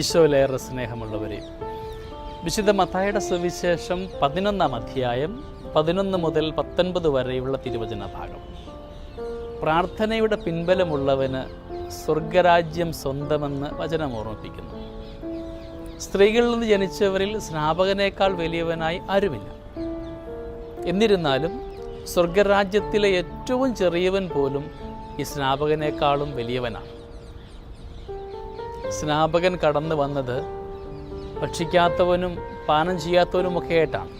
ഈശോയിലേറെ സ്നേഹമുള്ളവരെ വിശുദ്ധ മത്തായുടെ സുവിശേഷം പതിനൊന്നാം അധ്യായം പതിനൊന്ന് മുതൽ പത്തൊൻപത് വരെയുള്ള തിരുവചന ഭാഗം പ്രാർത്ഥനയുടെ പിൻബലമുള്ളവന് സ്വർഗരാജ്യം സ്വന്തമെന്ന് വചനം ഓർമ്മിപ്പിക്കുന്നു. സ്ത്രീകളിൽ നിന്ന് ജനിച്ചവരിൽ സ്നാപകനേക്കാൾ വലിയവനായി ആരുമില്ല. എന്നിരുന്നാലും സ്വർഗരാജ്യത്തിലെ ഏറ്റവും ചെറിയവൻ പോലും ഈ സ്നാപകനേക്കാളും വലിയവനാണ്. സ്നാപകൻ കടന്നു വന്നത് ഭക്ഷിക്കാത്തവനും പാനം ചെയ്യാത്തവനുമൊക്കെ ആയിട്ടാണ്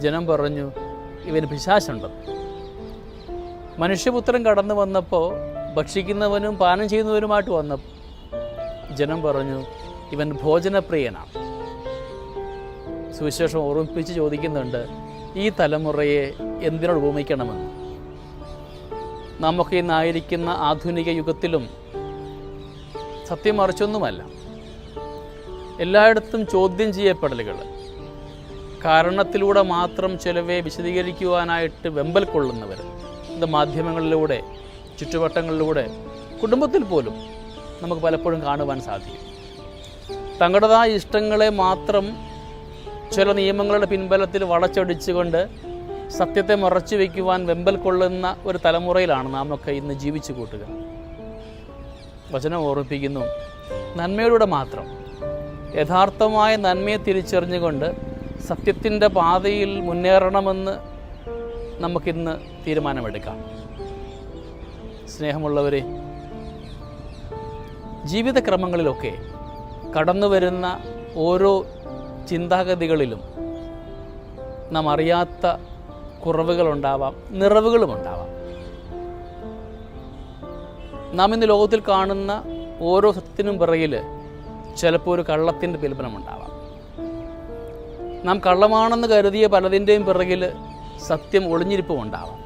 ജനം പറഞ്ഞു ഇവന് പിശാശുണ്ടെന്ന് മനുഷ്യപുത്രൻ കടന്നു വന്നപ്പോൾ ഭക്ഷിക്കുന്നവനും പാനം ചെയ്യുന്നവനുമായിട്ട് വന്നപ്പോൾ ജനം പറഞ്ഞു ഇവൻ ഭോജനപ്രിയനാണ്. സുവിശേഷം ഓർമ്മിപ്പിച്ച് ചോദിക്കുന്നുണ്ട് ഈ തലമുറയെ എന്തിനോട് ഉപമിക്കണമെന്ന്? നമുക്ക് ഇന്നായിരിക്കുന്ന ആധുനിക യുഗത്തിലും സത്യം മറിച്ചൊന്നുമല്ല. എല്ലായിടത്തും ചോദ്യം ചെയ്യപ്പെടലുകൾ. കാരണത്തിലൂടെ മാത്രം ചിലവെ വിശദീകരിക്കുവാനായിട്ട് വെമ്പൽ കൊള്ളുന്നവർ. ഇത് മാധ്യമങ്ങളിലൂടെ ചുറ്റുവട്ടങ്ങളിലൂടെ കുടുംബത്തിൽ പോലും നമുക്ക് പലപ്പോഴും കാണുവാൻ സാധിക്കും. തങ്ങളുടേതായ ഇഷ്ടങ്ങളെ മാത്രം ചില നിയമങ്ങളുടെ പിൻബലത്തിൽ വളച്ചൊടിച്ചുകൊണ്ട് സത്യത്തെ മറച്ചു വയ്ക്കുവാൻ വെമ്പൽ കൊള്ളുന്ന ഒരു തലമുറയിലാണ് നാം ഒക്കെ ഇന്ന് ജീവിച്ചു കൂട്ടുക. വചനം ഓർമ്മിപ്പിക്കുന്നു. നന്മയിലൂടെ മാത്രം. യഥാർത്ഥമായ നന്മയെ തിരിച്ചറിഞ്ഞുകൊണ്ട് സത്യത്തിന്റെ പാതയിൽ മുന്നേറണമെന്ന് നമുക്കിന്ന് തീരുമാനമെടുക്കാം. സ്നേഹമുള്ളവരെ ജീവിതക്രമങ്ങളിലൊക്കെ കടന്നു വരുന്ന ഓരോ ചിന്താഗതികളിലും നാം അറിയാത്ത കുറവുകളുണ്ടാവാം നിറവുകളുമുണ്ടാവാം. നാം ഇന്ന് ലോകത്തിൽ കാണുന്ന ഓരോ സത്യത്തിനും പിറകിൽ ചിലപ്പോൾ ഒരു കള്ളത്തിന്റെ പിൽപ്പനമുണ്ടാവാം നാം കള്ളമാണെന്ന് കരുതിയ പലതിന്റെയും പിറകിൽ സത്യം ഒളിഞ്ഞിരിപ്പും ഉണ്ടാവാം.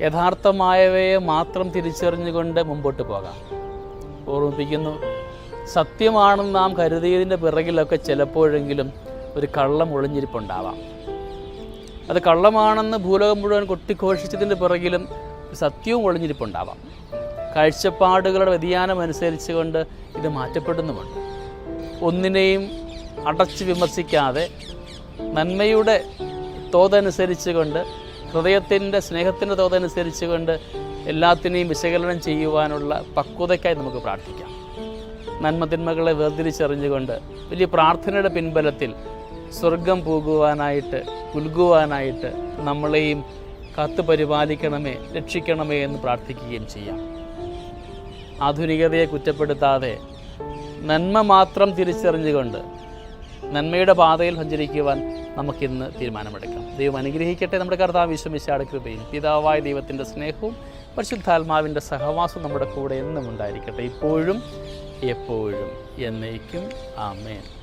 യഥാർത്ഥമായവയെ മാത്രം തിരിച്ചറിഞ്ഞുകൊണ്ട് മുമ്പോട്ട് പോകാം. ഓർമ്മിപ്പിക്കുന്നു സത്യമാണെന്ന് നാം കരുതിയതിന്റെ പിറകിലൊക്കെ ചിലപ്പോഴെങ്കിലും ഒരു കള്ളം ഒളിഞ്ഞിരിപ്പുണ്ടാവാം. അത് കള്ളമാണെന്ന് ഭൂലോകം മുഴുവൻ കൊട്ടിഘോഷിച്ചതിന്റെ പിറകിലും സത്യവും ഒളിഞ്ഞിരിപ്പുണ്ടാവാം. കാഴ്ചപ്പാടുകളുടെ വ്യതിയാനം അനുസരിച്ച് കൊണ്ട് ഇത് മാറ്റപ്പെടുന്നുമുണ്ട്. ഒന്നിനെയും അടച്ച് വിമർശിക്കാതെ നന്മയുടെ തോതനുസരിച്ച് കൊണ്ട് ഹൃദയത്തിന്റെ സ്നേഹത്തിന്റെ തോതനുസരിച്ച് കൊണ്ട് എല്ലാത്തിനെയും വിശകലനം ചെയ്യുവാനുള്ള പക്വതയ്ക്കായി നമുക്ക് പ്രാർത്ഥിക്കാം. നന്മതിന്മകളെ വേർതിരിച്ചറിഞ്ഞുകൊണ്ട് വലിയ പ്രാർത്ഥനയുടെ പിൻബലത്തിൽ സ്വർഗം പോകുവാനായിട്ട് ഉൽകുവാനായിട്ട് നമ്മളെയും കാത്തു പരിപാലിക്കണമേ രക്ഷിക്കണമേ എന്ന് പ്രാർത്ഥിക്കുകയും ചെയ്യാം. ആധുനികതയെ കുറ്റപ്പെടുത്താതെ നന്മ മാത്രം തിരിച്ചറിഞ്ഞുകൊണ്ട് നന്മയുടെ പാതയിൽ സഞ്ചരിക്കുവാൻ നമുക്കിന്ന് തീരുമാനമെടുക്കാം. ദൈവം അനുഗ്രഹിക്കട്ടെ നമ്മുടെ കർത്താവ് വിശ്വമിശാട് കൃപയും. പിതാവായ ദൈവത്തിന്റെ സ്നേഹവും പരിശുദ്ധാത്മാവിന്റെ സഹവാസവും നമ്മുടെ കൂടെ എന്നും ഉണ്ടായിരിക്കട്ടെ. ഇപ്പോഴും എപ്പോഴും എന്നേക്കും. ആമേൻ.